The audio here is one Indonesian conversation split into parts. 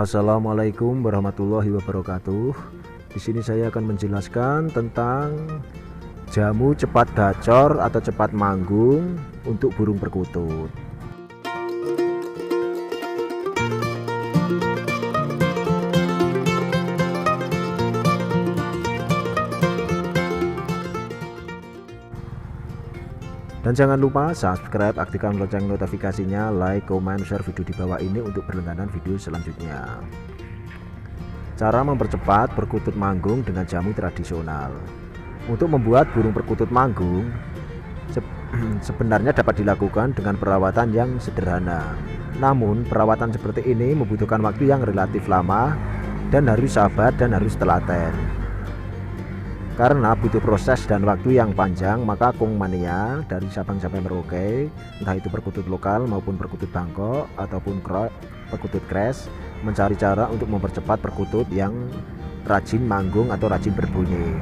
Assalamualaikum warahmatullahi wabarakatuh. Di sini saya akan menjelaskan tentang jamu cepat gacor atau cepat manggung untuk burung perkutut. Dan jangan lupa subscribe, aktifkan lonceng notifikasinya, like, comment, share video di bawah ini untuk berlangganan video selanjutnya. Cara mempercepat perkutut manggung dengan jamu tradisional. Untuk membuat burung perkutut manggung, se sebenarnya dapat dilakukan dengan perawatan yang sederhana. Namun, perawatan seperti ini membutuhkan waktu yang relatif lama dan harus sabar dan harus telaten. Karena butuh proses dan waktu yang panjang, maka Kung Mania dari Sabang sampai Merauke, entah itu perkutut lokal maupun perkutut Bangkok ataupun perkutut crash, mencari cara untuk mempercepat perkutut yang rajin manggung atau rajin berbunyi.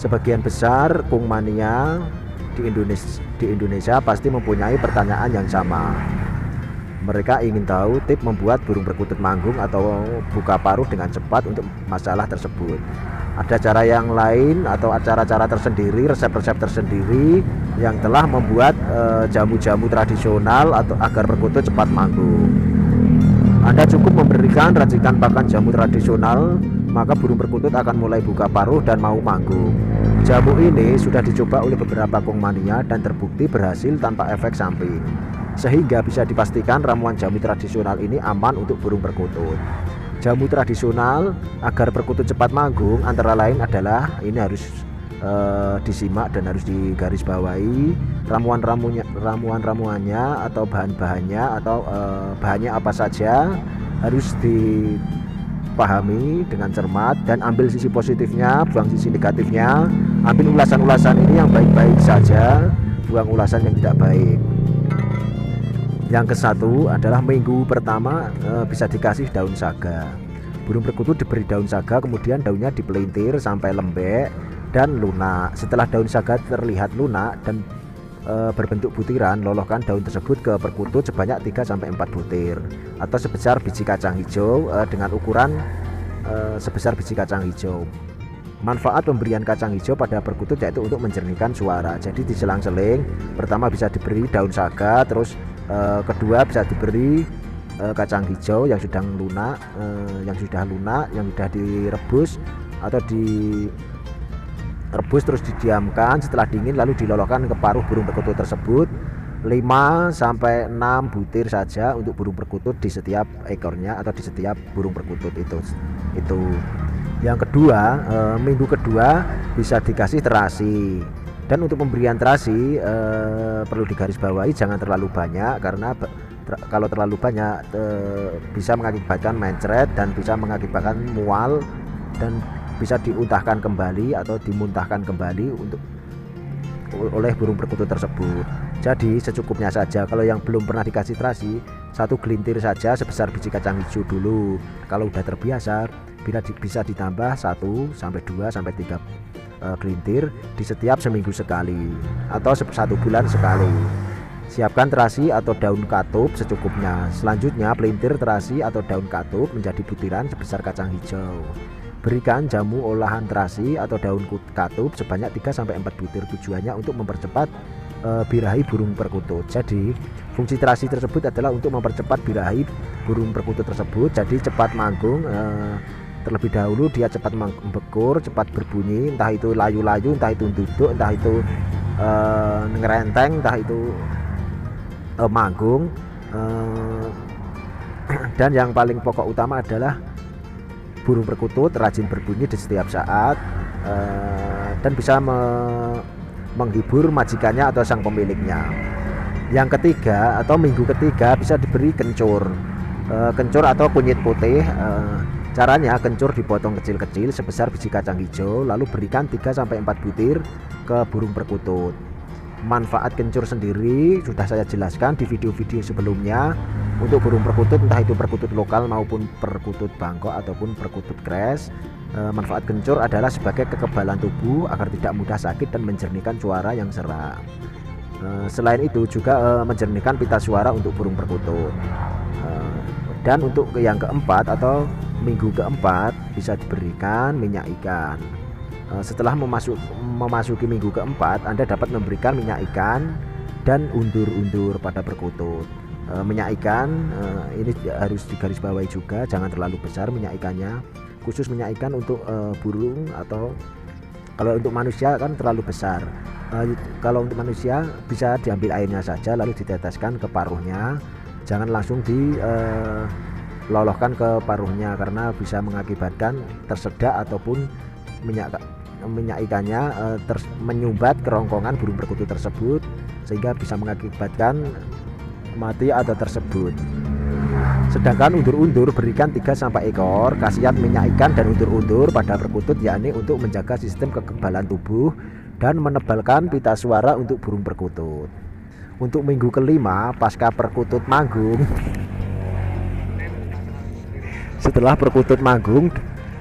Sebagian besar Kung Mania di Indonesia, di Indonesia pasti mempunyai pertanyaan yang sama. Mereka ingin tahu tip membuat burung perkutut manggung atau buka paruh dengan cepat untuk masalah tersebut ada cara yang lain atau acara-cara tersendiri, resep-resep tersendiri yang telah membuat eh, jamu-jamu uh, tradisional atau agar perkutut cepat manggung. Anda cukup memberikan racikan pakan jamu tradisional, maka burung perkutut akan mulai buka paruh dan mau manggung. Jamu ini sudah dicoba oleh beberapa kongmania dan terbukti berhasil tanpa efek samping. Sehingga bisa dipastikan ramuan jamu tradisional ini aman untuk burung perkutut. Jamu tradisional agar perkutut cepat manggung antara lain adalah ini harus uh, disimak dan harus digarisbawahi ramuan-ramuannya ramuan-ramuannya atau bahan-bahannya atau uh, bahannya apa saja harus dipahami dengan cermat dan ambil sisi positifnya buang sisi negatifnya. Ambil ulasan-ulasan ini yang baik-baik saja buang ulasan yang tidak baik yang ke satu adalah minggu pertama e, bisa dikasih daun saga. Burung perkutut diberi daun saga, kemudian daunnya dipelintir sampai lembek dan lunak. Setelah daun saga terlihat lunak dan e, berbentuk butiran, lolohkan daun tersebut ke perkutut sebanyak 3 sampai 4 butir atau sebesar biji kacang hijau e, dengan ukuran e, sebesar biji kacang hijau. Manfaat pemberian kacang hijau pada perkutut yaitu untuk menjernihkan suara. Jadi diselang-seling, pertama bisa diberi daun saga, terus uh, kedua bisa diberi uh, kacang hijau yang sudah lunak uh, yang sudah lunak yang sudah direbus atau direbus terus didiamkan. Setelah dingin lalu dilolokkan ke paruh burung perkutut tersebut. 5 sampai 6 butir saja untuk burung perkutut di setiap ekornya atau di setiap burung perkutut itu itu. Yang kedua minggu kedua bisa dikasih terasi dan untuk pemberian terasi eh, perlu digarisbawahi jangan terlalu banyak karena ter kalau terlalu banyak eh, bisa mengakibatkan mencret dan bisa mengakibatkan mual dan bisa diuntahkan kembali atau dimuntahkan kembali untuk oleh burung perkutut tersebut. Jadi secukupnya saja. Kalau yang belum pernah dikasih terasi, satu gelintir saja sebesar biji kacang hijau dulu. Kalau udah terbiasa, bila di, bisa ditambah 1 sampai 2 sampai 3 uh, di setiap seminggu sekali atau satu bulan sekali. Siapkan terasi atau daun katup secukupnya. Selanjutnya pelintir terasi atau daun katup menjadi butiran sebesar kacang hijau. Berikan jamu olahan terasi atau daun katup sebanyak 3 sampai 4 butir tujuannya untuk mempercepat e, birahi burung perkutut. Jadi, fungsi terasi tersebut adalah untuk mempercepat birahi burung perkutut tersebut jadi cepat manggung e, terlebih dahulu dia cepat membekur cepat berbunyi entah itu layu-layu entah itu duduk entah itu uh, ngerenteng entah itu uh, manggung uh, dan yang paling pokok utama adalah burung perkutut rajin berbunyi di setiap saat uh, dan bisa me menghibur majikannya atau sang pemiliknya. Yang ketiga atau minggu ketiga bisa diberi kencur uh, kencur atau kunyit putih uh, Caranya kencur dipotong kecil-kecil sebesar biji kacang hijau lalu berikan 3-4 butir ke burung perkutut. Manfaat kencur sendiri sudah saya jelaskan di video-video sebelumnya untuk burung perkutut entah itu perkutut lokal maupun perkutut Bangkok ataupun perkutut crash. E, manfaat kencur adalah sebagai kekebalan tubuh agar tidak mudah sakit dan menjernihkan suara yang serak. E, selain itu juga e, menjernihkan pita suara untuk burung perkutut. Dan untuk yang keempat atau minggu keempat bisa diberikan minyak ikan. Eh, setelah memasuk, memasuki minggu keempat Anda dapat memberikan minyak ikan dan undur-undur pada perkutut. Eh, minyak ikan ini harus digarisbawahi juga jangan terlalu besar minyak ikannya. Khusus minyak ikan untuk burung atau kalau untuk manusia kan terlalu besar. Kalau untuk manusia bisa diambil airnya saja lalu diteteskan ke paruhnya. Jangan langsung di loloskan ke paruhnya karena bisa mengakibatkan tersedak ataupun minyak minyak ikannya e, ter, menyumbat kerongkongan burung perkutut tersebut sehingga bisa mengakibatkan mati atau tersebut. Sedangkan undur-undur berikan 3 sampai ekor khasiat minyak ikan dan undur-undur pada perkutut yakni untuk menjaga sistem kekebalan tubuh dan menebalkan pita suara untuk burung perkutut. Untuk minggu kelima pasca perkutut manggung setelah perkutut manggung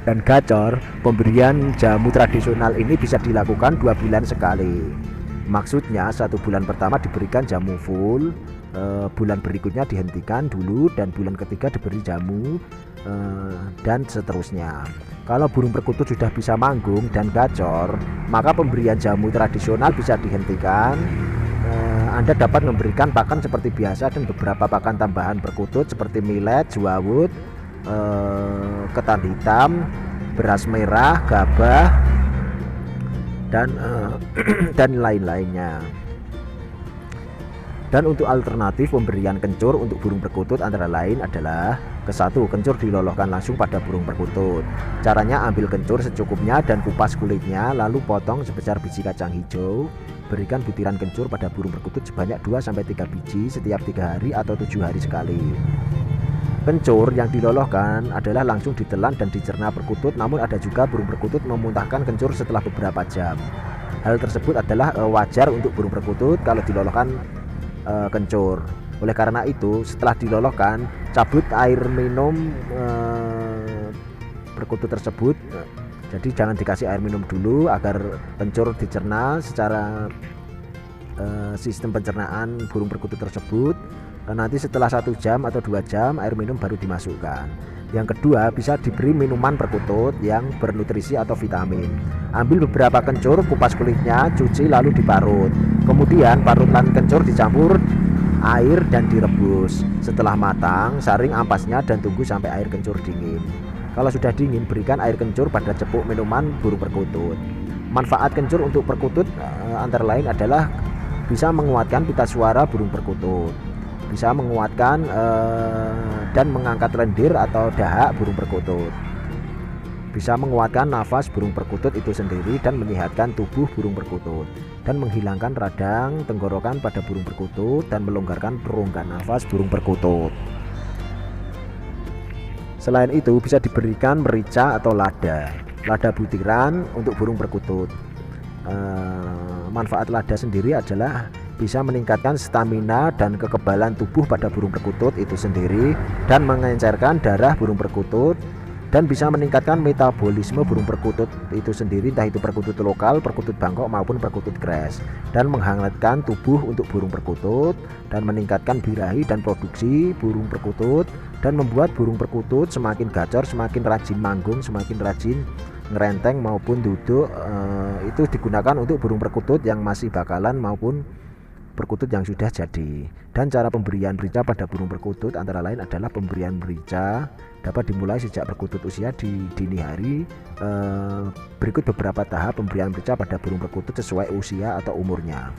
dan gacor, pemberian jamu tradisional ini bisa dilakukan dua bulan sekali. Maksudnya satu bulan pertama diberikan jamu full, e, bulan berikutnya dihentikan dulu dan bulan ketiga diberi jamu e, dan seterusnya. Kalau burung perkutut sudah bisa manggung dan gacor, maka pemberian jamu tradisional bisa dihentikan. E, Anda dapat memberikan pakan seperti biasa dan beberapa pakan tambahan perkutut seperti millet, juawut, eh, ketan hitam beras merah gabah dan eh, dan lain-lainnya. Dan untuk alternatif pemberian kencur untuk burung perkutut antara lain adalah ke satu kencur diloloskan langsung pada burung perkutut. Caranya ambil kencur secukupnya dan kupas kulitnya lalu potong sebesar biji kacang hijau. Berikan butiran kencur pada burung perkutut sebanyak 2-3 biji setiap tiga hari atau tujuh hari sekali Kencur yang diloloskan adalah langsung ditelan dan dicerna perkutut namun ada juga burung perkutut memuntahkan kencur setelah beberapa jam. Hal tersebut adalah e, wajar untuk burung perkutut kalau diloloskan e, kencur. Oleh karena itu, setelah diloloskan, cabut air minum e, perkutut tersebut. Jadi jangan dikasih air minum dulu agar kencur dicerna secara e, sistem pencernaan burung perkutut tersebut nanti setelah satu jam atau dua jam air minum baru dimasukkan. Yang kedua bisa diberi minuman perkutut yang bernutrisi atau vitamin. Ambil beberapa kencur kupas kulitnya cuci lalu diparut. Kemudian parutan kencur dicampur air dan direbus. Setelah matang saring ampasnya dan tunggu sampai air kencur dingin. Kalau sudah dingin berikan air kencur pada cepuk minuman burung perkutut. Manfaat kencur untuk perkutut eh, antara lain adalah bisa menguatkan pita suara burung perkutut bisa menguatkan eh, dan mengangkat lendir atau dahak burung perkutut. Bisa menguatkan nafas burung perkutut itu sendiri dan menyehatkan tubuh burung perkutut. Dan menghilangkan radang tenggorokan pada burung perkutut dan melonggarkan perongga nafas burung perkutut. Selain itu bisa diberikan merica atau lada. Lada butiran untuk burung perkutut. E, manfaat lada sendiri adalah bisa meningkatkan stamina dan kekebalan tubuh pada burung perkutut itu sendiri dan mengencerkan darah burung perkutut dan bisa meningkatkan metabolisme burung perkutut itu sendiri entah itu perkutut lokal, perkutut Bangkok maupun perkutut crash dan menghangatkan tubuh untuk burung perkutut dan meningkatkan birahi dan produksi burung perkutut dan membuat burung perkutut semakin gacor, semakin rajin manggung, semakin rajin ngerenteng maupun duduk e, itu digunakan untuk burung perkutut yang masih bakalan maupun perkutut yang sudah jadi. Dan cara pemberian merica pada burung perkutut antara lain adalah pemberian merica dapat dimulai sejak perkutut usia di dini hari. E, berikut beberapa tahap pemberian merica pada burung perkutut sesuai usia atau umurnya.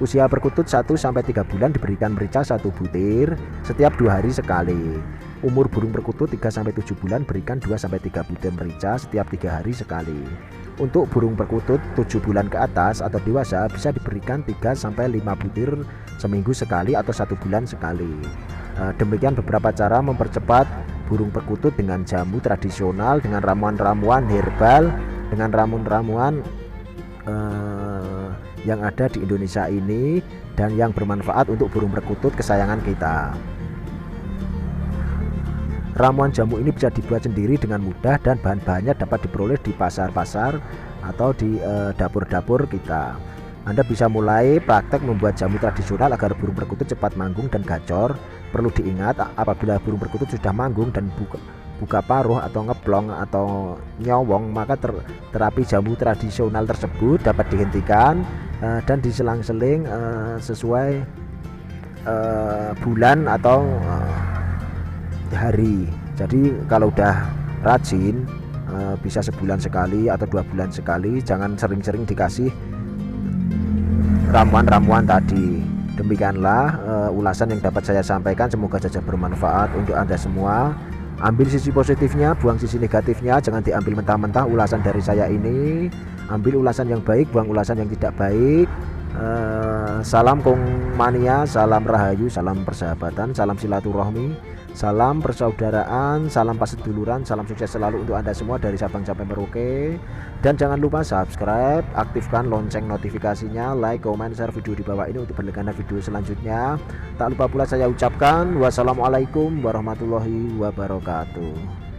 Usia perkutut 1 sampai 3 bulan diberikan merica satu butir setiap dua hari sekali umur burung perkutut 3 sampai 7 bulan berikan 2 sampai 3 butir merica setiap tiga hari sekali untuk burung perkutut 7 bulan ke atas atau dewasa bisa diberikan 3 sampai 5 butir seminggu sekali atau satu bulan sekali. Eh, demikian beberapa cara mempercepat burung perkutut dengan jamu tradisional, dengan ramuan-ramuan herbal, dengan ramuan-ramuan uh, yang ada di Indonesia ini dan yang bermanfaat untuk burung perkutut kesayangan kita. Ramuan jamu ini bisa dibuat sendiri dengan mudah dan bahan-bahannya dapat diperoleh di pasar-pasar atau di eh, dapur-dapur uh, kita. Anda bisa mulai praktek membuat jamu tradisional agar burung perkutut cepat manggung dan gacor. Perlu diingat apabila burung perkutut sudah manggung dan buka, buka paruh atau ngeplong atau nyowong maka ter, terapi jamu tradisional tersebut dapat dihentikan uh, dan diselang-seling uh, sesuai uh, bulan atau uh, hari. Jadi kalau udah rajin uh, bisa sebulan sekali atau dua bulan sekali, jangan sering-sering dikasih ramuan-ramuan tadi. Demikianlah uh, ulasan yang dapat saya sampaikan. Semoga saja bermanfaat untuk Anda semua. Ambil sisi positifnya, buang sisi negatifnya. Jangan diambil mentah-mentah ulasan dari saya ini. Ambil ulasan yang baik, buang ulasan yang tidak baik. Uh, salam kong mania, salam rahayu, salam persahabatan, salam silaturahmi. Salam persaudaraan, salam paseduluran, salam sukses selalu untuk Anda semua dari Sabang sampai Merauke. Dan jangan lupa subscribe, aktifkan lonceng notifikasinya, like, comment, share video di bawah ini untuk berlangganan video selanjutnya. Tak lupa pula saya ucapkan wassalamualaikum warahmatullahi wabarakatuh.